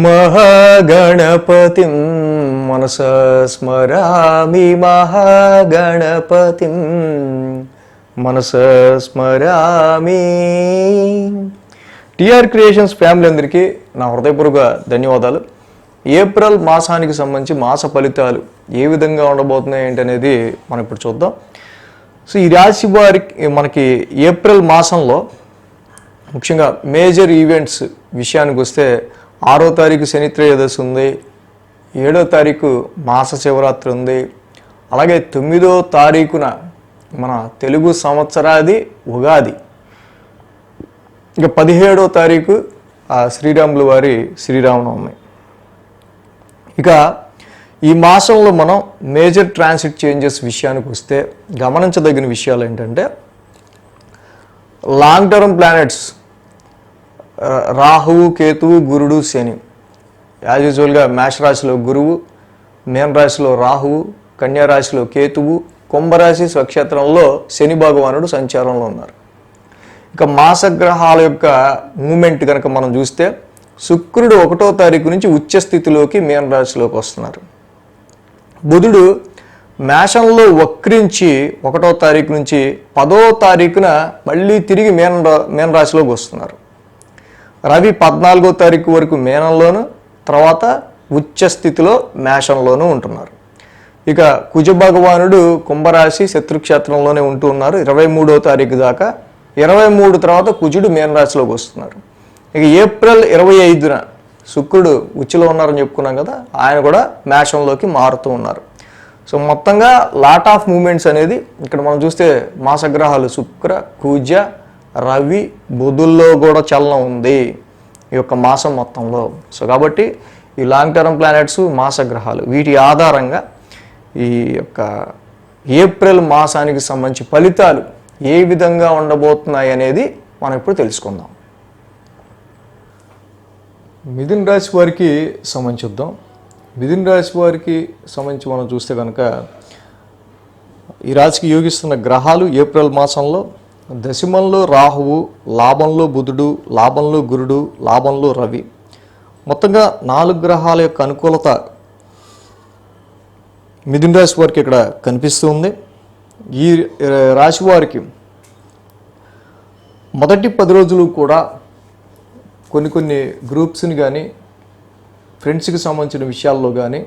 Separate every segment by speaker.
Speaker 1: మహాగణపతిం మనస స్మరామి మహాగణపతిం మనస స్మరామి. టిఆర్ క్రియేషన్స్ ఫ్యామిలీ అందరికీ నా హృదయపూర్వక ధన్యవాదాలు. ఏప్రిల్ మాసానికి సంబంధించి మాస ఫలితాలు ఏ విధంగా ఉండబోతున్నాయి ఏంటనేది మనం ఇప్పుడు చూద్దాం. సో ఈ రాశి వారికి మనకి ఏప్రిల్ మాసంలో ముఖ్యంగా మేజర్ ఈవెంట్స్ విషయానికి వస్తే ఆరో తారీఖు శని త్రయోదశి ఉంది ఏడో తారీఖు మాస శివరాత్రి ఉంది అలాగే తొమ్మిదో తారీఖున మన తెలుగు సంవత్సరాది ఉగాది. ఇక పదిహేడో తారీఖు ఆ శ్రీరాములు వారి శ్రీరామనవమి. ఇక ఈ మాసంలో మనం మేజర్ ట్రాన్సిట్ చేంజెస్ విషయానికి వస్తే గమనించదగిన విషయాలు ఏంటంటే లాంగ్ టర్మ్ ప్లానెట్స్ రాహువు కేతువు గురుడు శని. యాజ్ యూజువల్గా మేష రాశిలో గురువు మేన రాశిలో రాహువు కన్యా రాశిలో కేతువు కుంభరాశి స్వక్షేత్రంలో శని భగవానుడు సంచారంలో ఉన్నారు. ఇక మాసగ్రహాల యొక్క మూమెంట్ కనుక మనం చూస్తే శుక్రుడు ఒకటో తారీఖు నుంచి ఉచ్చ స్థితిలోకి మీన రాశిలోకి వస్తున్నారు. బుధుడు మేషంలో వక్రించి ఒకటో తారీఖు నుంచి పదో తారీఖున మళ్ళీ తిరిగి మీన రా- మీన రాశిలోకి వస్తున్నారు. రవి పద్నాలుగో తారీఖు వరకు మేనంలోను తర్వాత ఉచ్చ స్థితిలో మేషంలోనూ ఉంటున్నారు. ఇక కుజ భగవానుడు కుంభరాశి శత్రుక్షేత్రంలోనే ఉంటూ ఉన్నారు. ఇరవై మూడో తారీఖు దాకా ఇరవై మూడు తర్వాత కుజుడు మీనరాశిలోకి వస్తున్నారు. ఇక ఏప్రిల్ ఇరవై ఐదున శుక్రుడు ఉచ్చిలో ఉన్నారని చెప్పుకున్నాం కదా ఆయన కూడా మేషంలోకి మారుతూ ఉన్నారు. సో మొత్తంగా లాట్ ఆఫ్ మూమెంట్స్ అనేది ఇక్కడ మనం చూస్తే మాసగ్రహాలు శుక్ర కుజ రవి బుధుల్లో కూడా చలనం ఉంది ఈ యొక్క మాసం మొత్తంలో. సో కాబట్టి ఈ లాంగ్ టర్మ్ ప్లానెట్స్ మాసగ్రహాలు వీటి ఆధారంగా ఈ యొక్క ఏప్రిల్ మాసానికి సంబంధించి ఫలితాలు ఏ విధంగా ఉండబోతున్నాయి అనేది మనం ఇప్పుడు తెలుసుకుందాం. మిథున్ రాశి వారికి సంబంధించి చూద్దాం. మిథున్ రాశి వారికి సంబంధించి మనం చూస్తే కనుక ఈ రాశికి యోగిస్తున్న గ్రహాలు ఏప్రిల్ మాసంలో దశమంలో రాహువు లాభంలో బుధుడు లాభంలో గురుడు లాభంలో రవి. మొత్తంగా నాలుగు గ్రహాల యొక్క అనుకూలత మిథున్ రాశి వారికి ఇక్కడ కనిపిస్తుంది ఈ రాశి వారికి మొదటి పది రోజులు కూడా కొన్ని కొన్ని గ్రూప్స్ని కానీ ఫ్రెండ్స్కి సంబంధించిన విషయాల్లో కానీ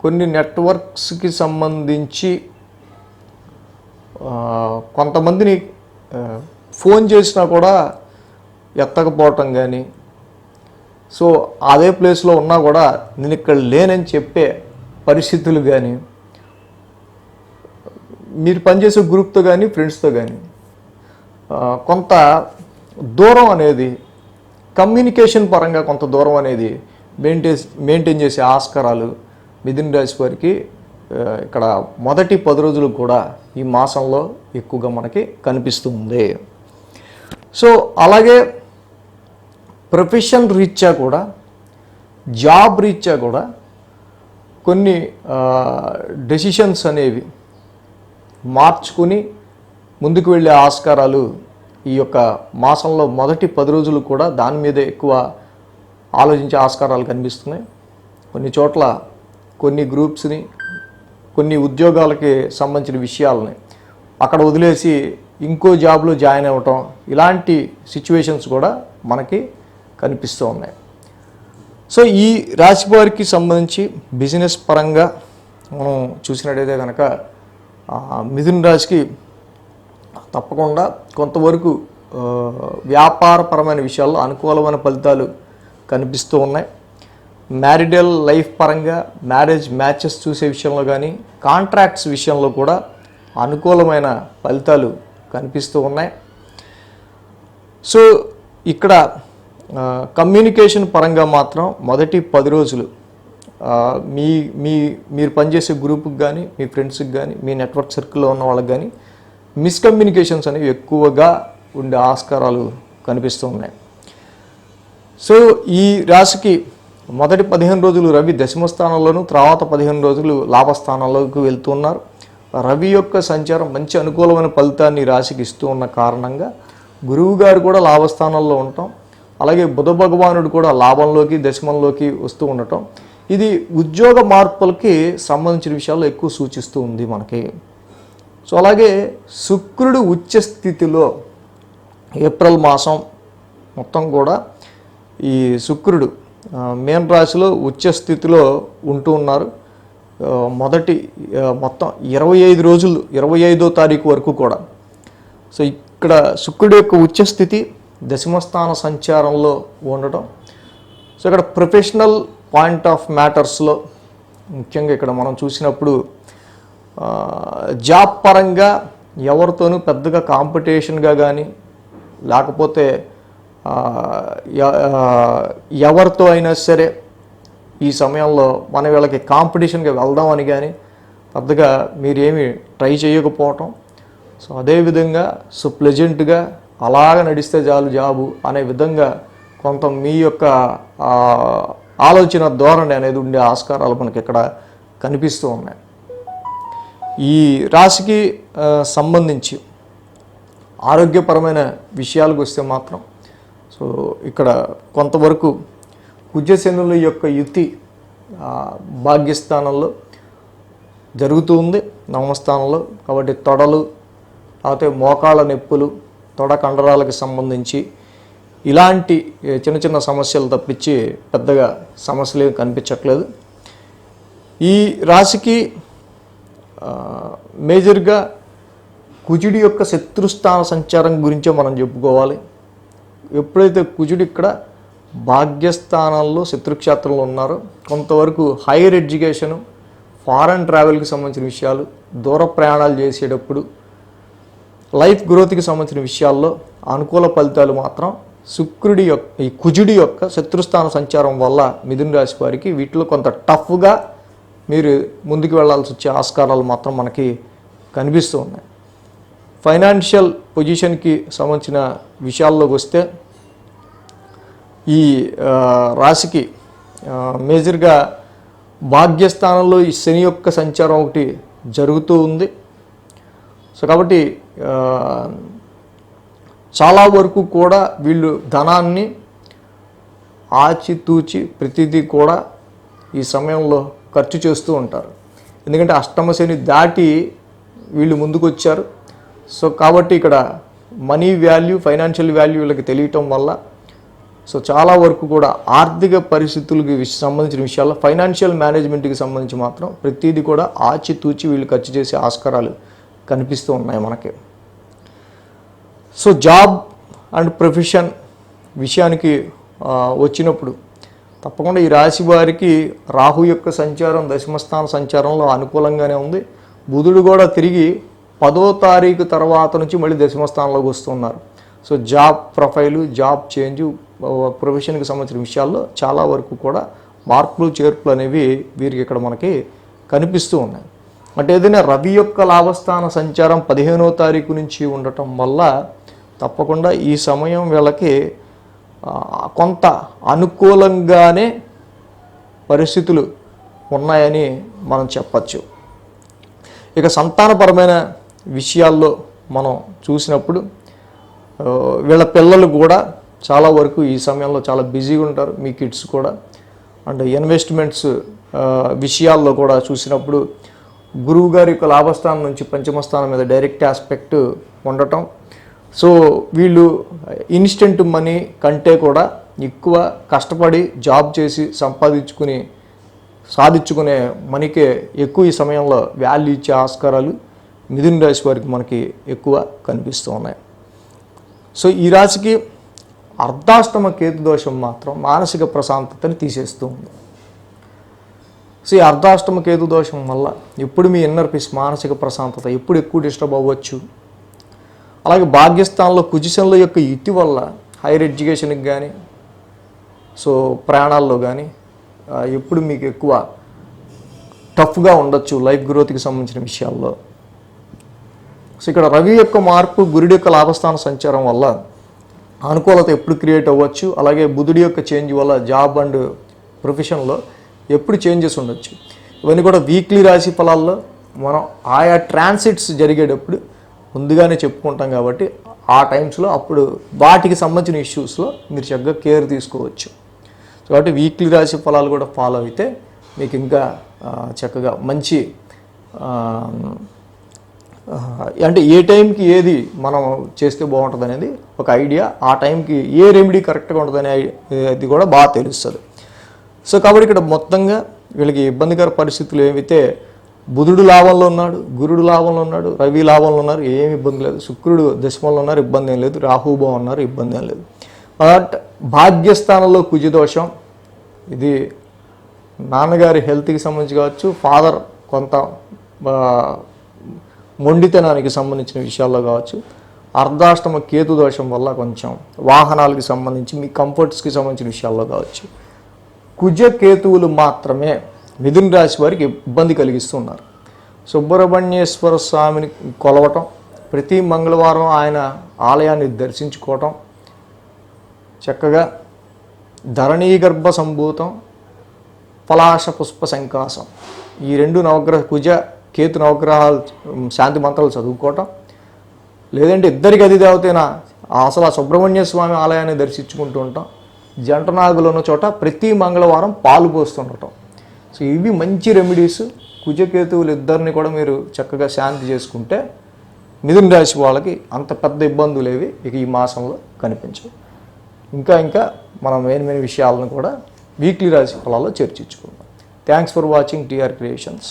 Speaker 1: కొన్ని నెట్వర్క్స్కి సంబంధించి కొంతమందిని ఫోన్ చేసినా కూడా ఎత్తకపోవటం కానీ సో అదే ప్లేస్లో ఉన్నా కూడా నేను ఇక్కడ లేనని చెప్పే పరిస్థితులు కానీ మీరు పనిచేసే గ్రూప్తో కానీ ఫ్రెండ్స్తో కానీ కొంత దూరం అనేది కమ్యూనికేషన్ పరంగా కొంత దూరం అనేది మెయింటైన్ మెయింటైన్ చేసే ఆస్కారాలు మిథున్ రాశి వారికి ఇక్కడ మొదటి పది రోజులు కూడా ఈ మాసంలో ఎక్కువగా మనకి కనిపిస్తుంది సో అలాగే ప్రొఫెషన్ రీత్యా కూడా జాబ్ రీత్యా కూడా కొన్ని డెసిషన్స్ అనేవి మార్చుకుని ముందుకు వెళ్ళే ఆస్కారాలు ఈ యొక్క మాసంలో మొదటి పది రోజులు కూడా దాని మీదే ఎక్కువ ఆలోచించే ఆస్కారాలు కనిపిస్తున్నాయి. కొన్ని చోట్ల కొన్ని గ్రూప్స్ని కొన్ని ఉద్యోగాలకి సంబంధించిన విషయాలని. అక్కడ వదిలేసి ఇంకో జాబ్లో జాయిన్ అవ్వటం ఇలాంటి సిచ్యువేషన్స్ కూడా మనకి కనిపిస్తూ ఉన్నాయి. సో ఈ రాశి వారికి సంబంధించి బిజినెస్ పరంగా మనం చూసినట్టయితే కనుక మిథున రాశికి తప్పకుండా కొంతవరకు వ్యాపారపరమైన విషయాల్లో అనుకూలమైన ఫలితాలు కనిపిస్తూ ఉన్నాయి. మ్యారిడల్ లైఫ్ పరంగా మ్యారేజ్ మ్యాచెస్ చూసే విషయంలో కానీ కాంట్రాక్ట్స్ విషయంలో కూడా అనుకూలమైన ఫలితాలు కనిపిస్తూ ఉన్నాయి. సో ఇక్కడ కమ్యూనికేషన్ పరంగా మాత్రం మొదటి పది రోజులు మీ మీ మీరు పనిచేసే గ్రూప్కి కానీ మీ ఫ్రెండ్స్కి కానీ మీ నెట్వర్క్ సర్కిల్లో ఉన్న వాళ్ళకి కానీ మిస్కమ్యూనికేషన్స్ అనేవి ఎక్కువగా ఉండే ఆస్కారాలు కనిపిస్తూ ఉన్నాయి. సో ఈ రాశికి మొదటి పదిహేను రోజులు రవి దశమ స్థానంలోను తర్వాత పదిహేను రోజులు లాభస్థానంలోకి వెళ్తున్నారు. రవి యొక్క సంచారం మంచి అనుకూలమైన ఫలితాన్ని రాశికి ఇస్తూ ఉన్న కారణంగా గురువు గారు కూడా లాభస్థానంలో ఉండటం అలాగే బుధ భగవానుడు కూడా లాభంలోకి దశమంలోకి వస్తూ ఉండటం ఇది ఉద్యోగ మార్పులకి సంబంధించిన విషయాల్లో ఎక్కువ సూచిస్తూ ఉంది మనకి. సో అలాగే శుక్రుడు ఉచ్చ స్థితిలో ఏప్రిల్ మాసం మొత్తం కూడా ఈ శుక్రుడు మేన రాశిలో ఉచ్చ స్థితిలో ఉంటూ ఉన్నారు. మొదటి మొత్తం ఇరవై ఐదు రోజులు ఇరవై ఐదో తారీఖు వరకు కూడా. సో ఇక్కడ శుక్రుడి యొక్క ఉచ్చ స్థితి దశమస్థాన సంచారంలో ఉండటం. సో ఇక్కడ ప్రొఫెషనల్ పాయింట్ ఆఫ్ మ్యాటర్స్లో ముఖ్యంగా ఇక్కడ మనం చూసినప్పుడు జాబ్ పరంగా ఎవరితోనూ పెద్దగా కాంపిటీషన్గా కానీ లేకపోతే ఎవరితో అయినా సరే ఈ సమయంలో మన వీళ్ళకి కాంపిటీషన్గా వెళ్దామని కానీ పెద్దగా మీరేమి ట్రై చేయకపోవటం. సో అదేవిధంగా సో ప్లెజెంట్గా అలాగ నడిస్తే చాలు జాబు అనే విధంగా కొంత మీ యొక్క ఆలోచన ధోరణి అనేది ఉండే ఆస్కారాలు మనకి ఇక్కడ కనిపిస్తూ ఉన్నాయి. ఈ రాశికి సంబంధించి ఆరోగ్యపరమైన విషయాలకు వస్తే మాత్రం సో ఇక్కడ కొంతవరకు కుజశనుల యొక్క యుతి భాగ్యస్థానంలో జరుగుతూ ఉంది నవమస్థానంలో. కాబట్టి తొడలు లేకపోతే మోకాళ్ళ నొప్పులు తొడ కండరాలకు సంబంధించి ఇలాంటి చిన్న చిన్న సమస్యలు తప్పించి పెద్దగా సమస్యలు ఏమి కనిపించట్లేదు. ఈ రాశికి మేజర్గా కుజుడి యొక్క శత్రుస్థాన సంచారం గురించే మనం చెప్పుకోవాలి. ఎప్పుడైతే కుజుడు ఇక్కడ భాగ్యస్థానాల్లో శత్రుక్షేత్రంలో ఉన్నారో కొంతవరకు హైయర్ ఎడ్యుకేషను ఫారెన్ ట్రావెల్కి సంబంధించిన విషయాలు దూర ప్రయాణాలు చేసేటప్పుడు లైఫ్ గ్రోత్కి సంబంధించిన విషయాల్లో అనుకూల ఫలితాలు మాత్రం శుక్రుడి యొక్క ఈ కుజుడి యొక్క శత్రుస్థాన సంచారం వల్ల మిథున రాశి వారికి వీటిలో కొంత టఫ్గా మీరు ముందుకు వెళ్ళాల్సి వచ్చే ఆస్కారాలు మాత్రం మనకి కనిపిస్తూ ఉన్నాయి. ఫైనాన్షియల్ పొజిషన్కి సంబంధించిన విషయాల్లోకి వస్తే ఈ రాశికి మేజర్గా భాగ్యస్థానంలో ఈ శని యొక్క సంచారం ఒకటి జరుగుతూ ఉంది. సో కాబట్టి చాలా వరకు కూడా వీళ్ళు ధనాన్ని ఆచితూచి ప్రతిదీ కూడా ఈ సమయంలో ఖర్చు చేస్తూ ఉంటారు. ఎందుకంటే అష్టమ శని దాటి వీళ్ళు ముందుకు వచ్చారు సో కాబట్టి ఇక్కడ మనీ వాల్యూ ఫైనాన్షియల్ వాల్యూ తెలియటం వల్ల సో చాలా వరకు కూడా ఆర్థిక పరిస్థితులకి సంబంధించిన విషయాల్లో ఫైనాన్షియల్ మేనేజ్మెంట్కి సంబంధించి మాత్రం ప్రతిదీ కూడా ఆచితూచి వీళ్ళు ఖర్చు చేసే ఆస్కారాలు కనిపిస్తూ ఉన్నాయి మనకి. సో జాబ్ అండ్ ప్రొఫెషన్ విషయానికి వచ్చినప్పుడు తప్పకుండా ఈ రాశి వారికి రాహు యొక్క సంచారం దశమస్థాన సంచారంలో అనుకూలంగానే ఉంది. బుధుడు కూడా తిరిగి పదో తారీఖు తర్వాత నుంచి మళ్ళీ దశమస్థానంలోకి వస్తున్నారు. So job profile job change ప్రొఫెషన్కి సంబంధించిన విషయాల్లో చాలా వరకు కూడా మార్పులు చేర్పులు అనేవి వీరికి ఇక్కడ మనకి కనిపిస్తూ ఉన్నాయి. అంటే ఏదైనా రవి యొక్క లాభస్థాన సంచారం పదిహేనో తారీఖు నుంచి ఉండటం వల్ల తప్పకుండా ఈ సమయం వీళ్ళకి కొంత అనుకూలంగానే పరిస్థితులు ఉన్నాయని మనం చెప్పచ్చు. ఇక సంతానపరమైన విషయాల్లో మనం చూసినప్పుడు వీళ్ళ పిల్లలు కూడా చాలా వరకు ఈ సమయంలో చాలా బిజీగా ఉంటారు మీ కిడ్స్ కూడా. అండ్ ఇన్వెస్ట్మెంట్స్ విషయాల్లో కూడా చూసినప్పుడు గురువు గారి యొక్క లాభస్థానం నుంచి పంచమ స్థానం మీద డైరెక్ట్ ఆస్పెక్ట్ ఉండటం. సో వీళ్ళు ఇన్స్టెంట్ మనీ కంటే కూడా ఎక్కువ కష్టపడి జాబ్ చేసి సంపాదించుకుని సాధించుకునే మనకే ఎక్కువ ఈ సమయంలో వాల్యూ ఇచ్చే ఆస్కారాలు మిథున రాశి వారికి మనకి ఎక్కువ కనిపిస్తూ ఉన్నాయి. సో ఈ రాశికి అర్ధాష్టమ కేతు దోషం మాత్రం మానసిక ప్రశాంతతని తీసేస్తూ ఉంది. సో ఈ అర్ధాష్టమ కేతు దోషం వల్ల ఎప్పుడు మీ ఇన్నర్ పీస్ మానసిక ప్రశాంతత ఎప్పుడు ఎక్కువ డిస్టర్బ్ అవ్వచ్చు. అలాగే భాగ్యస్థానంలో కుజిషన్ల యొక్క యుతి వల్ల హైయర్ ఎడ్యుకేషన్కి కానీ సో ప్రయాణాల్లో కానీ ఎప్పుడు మీకు ఎక్కువ టఫ్గా ఉండొచ్చు లైఫ్ గ్రోత్కి సంబంధించిన విషయాల్లో. సో ఇక్కడ రవి యొక్క మార్పు గురుడి యొక్క లాభస్థాన సంచారం వల్ల అనుకూలత ఎప్పుడు క్రియేట్ అవ్వచ్చు అలాగే బుధుడి యొక్క చేంజ్ వల్ల జాబ్ అండ్ ప్రొఫెషన్లో ఎప్పుడు చేంజెస్ ఉండొచ్చు. ఇవన్నీ కూడా వీక్లీ రాశి ఫలాల్లో మనం ఆయా ట్రాన్సిట్స్ జరిగేటప్పుడు ముందుగానే చెప్పుకుంటాం కాబట్టి ఆ టైమ్స్లో అప్పుడు వాటికి సంబంధించిన ఇష్యూస్లో మీరు చక్కగా కేర్ తీసుకోవచ్చు. కాబట్టి వీక్లీ రాశి ఫలాలు కూడా ఫాలో అయితే మీకు ఇంకా చక్కగా మంచి అంటే ఏ టైంకి ఏది మనం చేస్తే బాగుంటుంది అనేది ఒక ఐడియా ఆ టైంకి ఏ రెమెడీ కరెక్ట్గా ఉంటుంది అది కూడా బాగా తెలుస్తుంది. సో కాబట్టి ఇక్కడ మొత్తంగా వీళ్ళకి ఇబ్బందికర పరిస్థితులు ఏమైతే బుధుడు లాభంలో ఉన్నాడు గురుడు లాభంలో ఉన్నాడు రవి లాభంలో ఉన్నారు ఏమి ఇబ్బంది లేదు. శుక్రుడు దశమంలో ఉన్నారు ఇబ్బంది ఏం లేదు. రాహుభం ఉన్నారు ఇబ్బంది ఏం లేదు. బట్ భాగ్యస్థానంలో కుజదోషం ఇది నాన్నగారి హెల్త్కి సంబంధించి కావచ్చు ఫాదర్ కొంత మొండితనానికి సంబంధించిన విషయాల్లో కావచ్చు అర్ధాష్టమ కేతు దోషం వల్ల కొంచెం వాహనాలకి సంబంధించి మీ కంఫర్ట్స్కి సంబంధించిన విషయాల్లో కావచ్చు కుజ కేతువులు మాత్రమే మిథున రాశి వారికి ఇబ్బంది కలిగిస్తున్నారు. సుబ్రహ్మణ్యేశ్వర స్వామిని కొలవటం ప్రతి మంగళవారం ఆయన ఆలయాన్ని దర్శించుకోవటం చక్కగా ధరణీ గర్భ సంభూతం పలాశ పుష్ప సంకాసం ఈ రెండు నవగ్రహ కుజ కేతు నవగ్రహాలు శాంతి మంత్రాలు చదువుకోవటం. లేదంటే ఇద్దరికి అది దేవతైన అసలు ఆ సుబ్రహ్మణ్య స్వామి ఆలయాన్ని దర్శించుకుంటూ ఉంటాం జంటనాగులు ఉన్న చోట ప్రతి మంగళవారం పాలు పోస్తుండటం. సో ఇవి మంచి రెమెడీస్ కుజకేతువులు ఇద్దరిని కూడా మీరు చక్కగా శాంతి చేసుకుంటే మిథున రాశి వాళ్ళకి అంత పెద్ద ఇబ్బందులు ఏవి ఇక ఈ మాసంలో కనిపించవు. ఇంకా ఇంకా మనం మెయిన్ మెయిన్ విషయాలను కూడా వీక్లీ రాశి ఫలాల్లో చర్చించుకుందాం. Thanks for watching TR creations